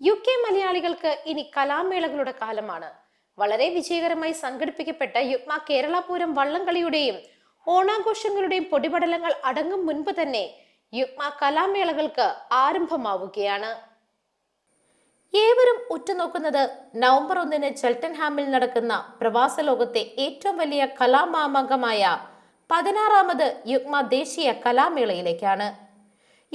U K മലയാളികൾക്ക് ഇനി കലാമേളകളുടെ കാലമാണ്. വളരെ വിജയകരമായി സംഘടിപ്പിക്കപ്പെട്ട യുഗ്മ കേരള പൂരം വള്ളംകളിയുടെയും ഓണാഘോഷങ്ങളുടെയും പൊടിപടലങ്ങൾ അടങ്ങും മുൻപ് തന്നെ യുഗ്മ കലാമേളകൾക്ക് ആരംഭമാവുകയാണ്. ഏവരും ഉറ്റുനോക്കുന്നത് നവംബർ ഒന്നിന് ചെൽട്ടൻഹാമിൽ നടക്കുന്ന പ്രവാസ ലോകത്തെ ഏറ്റവും വലിയ കലാമാമംഗമായ പതിനാറാമത് യുഗ്മ ദേശീയ കലാമേളയിലേക്കാണ്.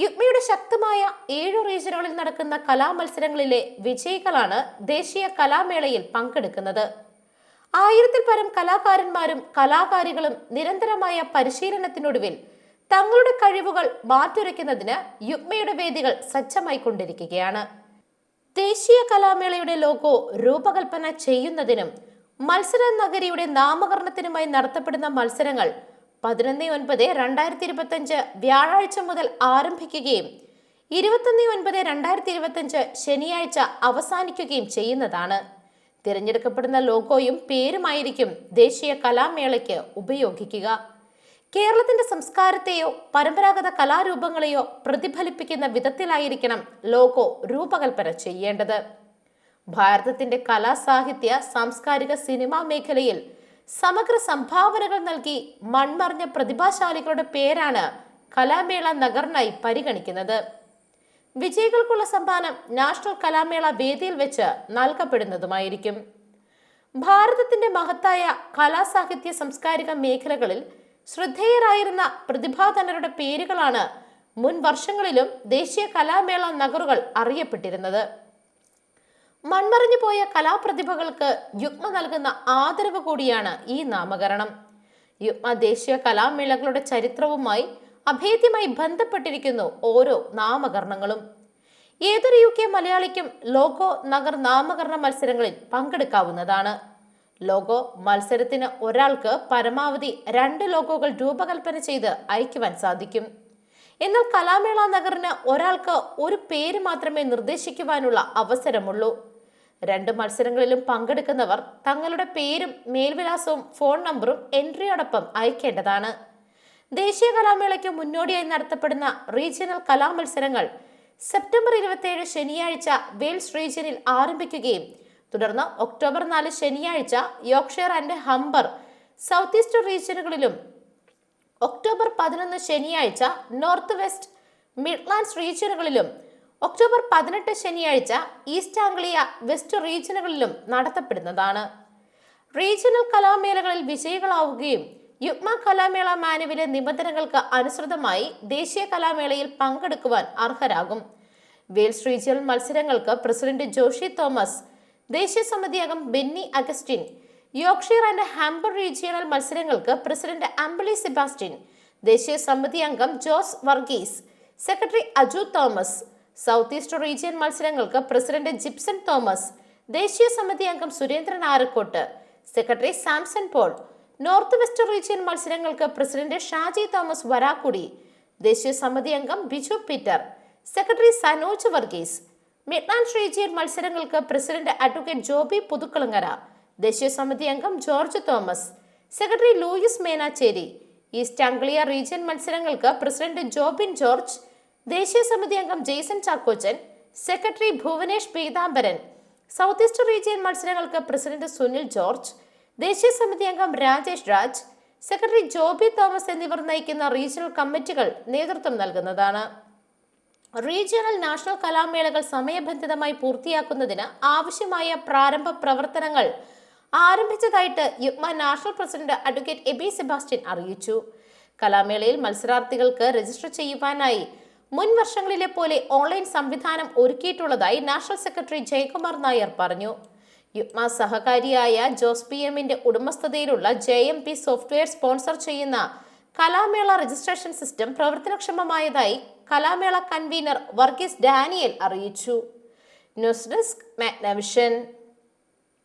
യുഗ്മയുടെ ശക്തമായ ഏഴു റീജനുകളിൽ നടക്കുന്ന കലാമത്സരങ്ങളിലെ വിജയികളാണ് ദേശീയ കലാമേളയിൽ പങ്കെടുക്കുന്നത്. ആയിരത്തിൽ പരം കലാകാരന്മാരും കലാകാരികളും നിരന്തരമായ പരിശീലനത്തിനൊടുവിൽ തങ്ങളുടെ കഴിവുകൾ മാറ്റുരയ്ക്കുന്നതിന് യുഗ്മയുടെ വേദികൾ സജ്ജമായിക്കൊണ്ടിരിക്കുകയാണ്. ദേശീയ കലാമേളയുടെ ലോഗോ രൂപകൽപ്പന ചെയ്യുന്നതിനും മത്സര നഗരിയുടെ നാമകരണത്തിനുമായി നടത്തപ്പെടുന്ന മത്സരങ്ങൾ പതിനൊന്ന് ഒൻപത് രണ്ടായിരത്തി ഇരുപത്തഞ്ച് വ്യാഴാഴ്ച മുതൽ ആരംഭിക്കുകയും ഇരുപത്തൊന്ന് ഒൻപത് രണ്ടായിരത്തി ഇരുപത്തഞ്ച് ശനിയാഴ്ച അവസാനിക്കുകയും ചെയ്യുന്നതാണ്. തിരഞ്ഞെടുക്കപ്പെടുന്ന ലോഗോയും പേരുമായിരിക്കും ദേശീയ കലാമേളയ്ക്ക് ഉപയോഗിക്കുക. കേരളത്തിന്റെ സംസ്കാരത്തെയോ പരമ്പരാഗത കലാരൂപങ്ങളെയോ പ്രതിഫലിപ്പിക്കുന്ന വിധത്തിലായിരിക്കണം ലോഗോ രൂപകൽപ്പന ചെയ്യേണ്ടത്. ഭാരതത്തിന്റെ കലാ സാഹിത്യ സാംസ്കാരിക സിനിമാ മേഖലയിൽ സമഗ്ര സംഭാവനകൾ നൽകി മൺമറിഞ്ഞ പ്രതിഭാശാലികളുടെ പേരാണ് കലാമേള നഗറിനായി പരിഗണിക്കുന്നത്. വിജയികൾക്കുള്ള സമ്മാനം നാഷണൽ കലാമേള വേദിയിൽ വെച്ച് നൽകപ്പെടുന്നതുമായിരിക്കും. ഭാരതത്തിന്റെ മഹത്തായ കലാസാഹിത്യ സാംസ്കാരിക മേഖലകളിൽ ശ്രദ്ധേയരായിരുന്ന പ്രതിഭാധനരുടെ പേരുകളാണ് മുൻ വർഷങ്ങളിലും ദേശീയ കലാമേള നഗറുകൾ അറിയപ്പെട്ടിരുന്നത്. മൺമറിഞ്ഞു പോയ കലാപ്രതിഭകൾക്ക് യുഗ്മ നൽകുന്ന ആദരവ് കൂടിയാണ് ഈ നാമകരണം. യുഗ്മ ദേശീയ കലാമേളകളുടെ ചരിത്രവുമായി അഭേദ്യമായി ബന്ധപ്പെട്ടിരിക്കുന്നു ഓരോ നാമകരണങ്ങളും. ഏതൊരു യു കെ മലയാളിക്കും ലോഗോ നഗർ നാമകരണ മത്സരങ്ങളിൽ പങ്കെടുക്കാവുന്നതാണ്. ലോഗോ മത്സരത്തിന് ഒരാൾക്ക് പരമാവധി രണ്ട് ലോഗോകൾ രൂപകൽപ്പന ചെയ്ത് അയക്കുവാൻ സാധിക്കും. എന്നാൽ കലാമേള നഗറിന് ഒരാൾക്ക് ഒരു പേര് മാത്രമേ നിർദ്ദേശിക്കുവാനുള്ള അവസരമുള്ളൂ. രണ്ട് മത്സരങ്ങളിലും പങ്കെടുക്കുന്നവർ തങ്ങളുടെ പേരും മേൽവിലാസവും ഫോൺ നമ്പറും എൻട്രിയോടൊപ്പം അയക്കേണ്ടതാണ്. ദേശീയ കലാമേളയ്ക്ക് മുന്നോടിയായി നടത്തപ്പെടുന്ന റീജിയണൽ കലാമത്സരങ്ങൾ സെപ്റ്റംബർ ഇരുപത്തിയേഴ് ശനിയാഴ്ച വെയിൽസ് റീജിയനിൽ ആരംഭിക്കുകയും തുടർന്ന് ഒക്ടോബർ നാല് ശനിയാഴ്ച Yorkshire and Humber south east റീജിയനുകളിലും October പതിനൊന്ന് ശനിയാഴ്ച നോർത്ത് വെസ്റ്റ് മിഡ്ലാൻഡ്സ് റീജിയനുകളിലും ഒക്ടോബർ പതിനെട്ട് ശനിയാഴ്ച ഈസ്റ്റ് ആംഗ്ലിയ വെസ്റ്റ് റീജിയനുകളിലും നടത്തപ്പെടുന്നതാണ്. റീജിയണൽ കലാമേളകളിൽ വിജയികളാവുകയും യുഗ്മ കലാമേള മാനുവിലെ നിബന്ധനകൾക്ക് അനുസൃതമായി ദേശീയ കലാമേളയിൽ പങ്കെടുക്കുവാൻ അർഹരാകും. വെയിൽസ് റീജിയണൽ മത്സരങ്ങൾക്ക് പ്രസിഡന്റ് ജോഷി തോമസ് ദേശീയ സമിതി അംഗം Benny Augustine Yorkshire and Humber regional മത്സരങ്ങൾക്ക് പ്രസിഡന്റ് അംബിളി സെബാസ്റ്റ്യൻ ദേശീയ സമിതി അംഗം Jose Varghese secretary Aju Thomas south east region മത്സരങ്ങൾക്ക് പ്രസിഡന്റ് ജിപ്സൺ തോമസ് ദേശീയ സമിതി അംഗം Surendran Arakkot secretary Samson Paul north west region മത്സരങ്ങൾക്ക് പ്രസിഡന്റ് ഷാജി തോമസ് വരാക്കുടി ദേശീയ സമിതി അംഗം Biju Peter secretary Sanoj Varghese. Midland region മത്സരങ്ങൾക്ക് പ്രസിഡന്റ് അഡ്വക്കേറ്റ് ജോബി പുതുക്കളങ്ങര ദേശീയ സമിതി അംഗം George Thomas secretary Louis Menachery. East Anglia region മത്സരങ്ങൾക്ക് പ്രസിഡന്റ് ജോബിൻ ജോർജ് ദേശീയ സമിതി അംഗം Jaison Chackochan secretary Bhuvanesh Peethambaran south east region മത്സരങ്ങൾക്ക് പ്രസിഡന്റ് സുനിൽ ജോർജ് ദേശീയ സമിതി അംഗം രാജേഷ് രാജ് സെക്രട്ടറി ജോബി തോമസ് എന്നിവർ നയിക്കുന്ന റീജിയണൽ കമ്മിറ്റികൾ നേതൃത്വം നൽകുന്നതാണ്. റീജിയണൽ നാഷണൽ കലാമേളകൾ സമയബന്ധിതമായി പൂർത്തിയാക്കുന്നതിന് ആവശ്യമായ പ്രാരംഭ പ്രവർത്തനങ്ങൾ ആരംഭിച്ചതായിട്ട് Yugma national president advocate Aby Sebastian അറിയിച്ചു. കലാമേളയിൽ മത്സരാർത്ഥികൾക്ക് രജിസ്റ്റർ ചെയ്യുവാനായി മുൻ വർഷങ്ങളിലെ പോലെ ഓൺലൈൻ സംവിധാനം ഒരുക്കിയിട്ടുള്ളതായി നാഷണൽ സെക്രട്ടറി ജയകുമാർ നായർ പറഞ്ഞു. യുഗ്മ സഹകാരിയായ ജോസ് പി എമ്മിന്റെ ഉടമസ്ഥതയിലുള്ള J M P software sponsor ചെയ്യുന്ന കലാമേള രജിസ്ട്രേഷൻ സിസ്റ്റം പ്രവർത്തനക്ഷമമായതായി കലാമേള കൺവീനർ വർഗീസ് ഡാനിയൽ അറിയിച്ചു. News desk Magnavision.